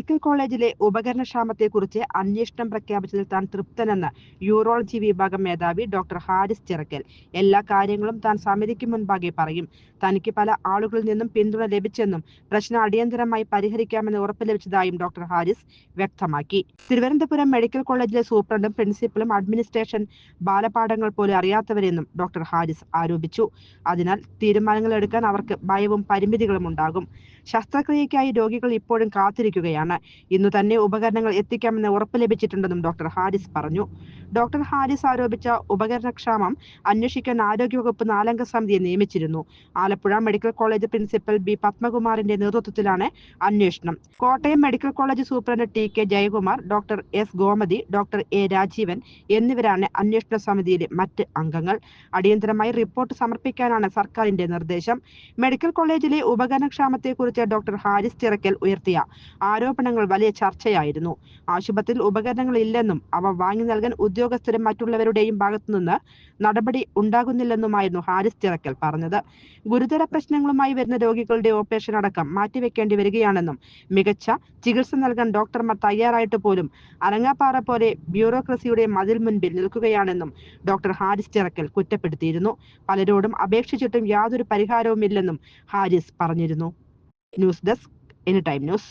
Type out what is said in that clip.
Medical കോളേജിലെ ഉപകരണക്ഷാമത്തെക്കുറിച്ച് അന്വേഷണം പ്രഖ്യാപിച്ചതിൽ താൻ തൃപ്തനെന്ന് യൂറോളജി വിഭാഗം മേധാവി ഡോക്ടർ ഹാരിസ് ചിറക്കൽ. എല്ലാ കാര്യങ്ങളും താൻ സമിതിക്ക് മുൻപാകെ പറയും. തനിക്ക് പല ആളുകളിൽ നിന്നും പിന്തുണ ലഭിച്ചെന്നും പ്രശ്നം അടിയന്തരമായി പരിഹരിക്കാമെന്ന് ഉറപ്പ് ലഭിച്ചതായും ഡോക്ടർ ഹാരിസ് വ്യക്തമാക്കി. തിരുവനന്തപുരം മെഡിക്കൽ കോളേജിലെ സൂപ്രണ്ടും പ്രിൻസിപ്പലും അഡ്മിനിസ്ട്രേഷൻ ബാലപാഠങ്ങൾ പോലും അറിയാത്തവരെന്നും ഡോക്ടർ ഹാരിസ് ആരോപിച്ചു. അതിനാൽ തീരുമാനങ്ങൾ എടുക്കാൻ അവർക്ക് ഭയവും പരിമിതികളും ഉണ്ടാകും ശസ്ത്രക്രിയയ്ക്കായി രോഗികൾ ഇപ്പോഴും കാത്തിരിക്കുകയാണ്. ഇന്നു തന്നെ ഉപകരണങ്ങൾ എത്തിക്കാമെന്ന് ഉറപ്പ് ലഭിച്ചിട്ടുണ്ടെന്നും ഡോക്ടർ ഹാരിസ് പറഞ്ഞു. ഡോക്ടർ ഹാരിസ് ആരോപിച്ച ഉപകരണക്ഷാമം അന്വേഷിക്കാൻ ആരോഗ്യവകുപ്പ് നാലംഗ സമിതിയെ നിയമിച്ചിരുന്നു. Alappuzha medical college principal B പത്മകുമാറിന്റെ നേതൃത്വത്തിലാണ് അന്വേഷണം. Kottayam medical college superintendent T K Jayakumar doctor S Gomathi doctor A Rajeevan എന്നിവരാണ് അന്വേഷണ സമിതിയിലെ മറ്റ് അംഗങ്ങൾ. അടിയന്തരമായി റിപ്പോർട്ട് സമർപ്പിക്കാനാണ് സർക്കാരിന്റെ നിർദ്ദേശം. മെഡിക്കൽ കോളേജിലെ ഉപകരണക്ഷാമത്തെക്കുറിച്ച് ഡോക്ടർ ഹാരിസ് ചിറക്കൽ ഉയർത്തിയ ആരോപണങ്ങൾ വലിയ ചർച്ചയായിരുന്നു. ആശുപത്രിയിൽ ഉപകരണങ്ങൾ ഇല്ലെന്നും അവ വാങ്ങി നൽകാൻ ഉദ്യോഗസ്ഥരും മറ്റുള്ളവരുടെയും ഭാഗത്തുനിന്ന് നടപടി ഉണ്ടാകുന്നില്ലെന്നുമായിരുന്നു ഹാരിസ് തിറക്കൽ പറഞ്ഞത്. ഗുരുതര പ്രശ്നങ്ങളുമായി വരുന്ന രോഗികളുടെ ഓപ്പറേഷൻ അടക്കം മാറ്റിവെക്കേണ്ടി വരികയാണെന്നും മികച്ച ചികിത്സ നൽകാൻ ഡോക്ടർമാർ തയ്യാറായിട്ട് പോലും അരങ്ങാപ്പാറ പോലെ ബ്യൂറോക്രസിയുടെ മതിൽ മുൻപിൽ നിൽക്കുകയാണെന്നും ഡോക്ടർ ഹാരിസ് തിറക്കൽ കുറ്റപ്പെടുത്തിയിരുന്നു. പലരോടും അപേക്ഷിച്ചിട്ടും യാതൊരു പരിഹാരവുമില്ലെന്നും ഹാരിസ് പറഞ്ഞിരുന്നു. News desk any time news.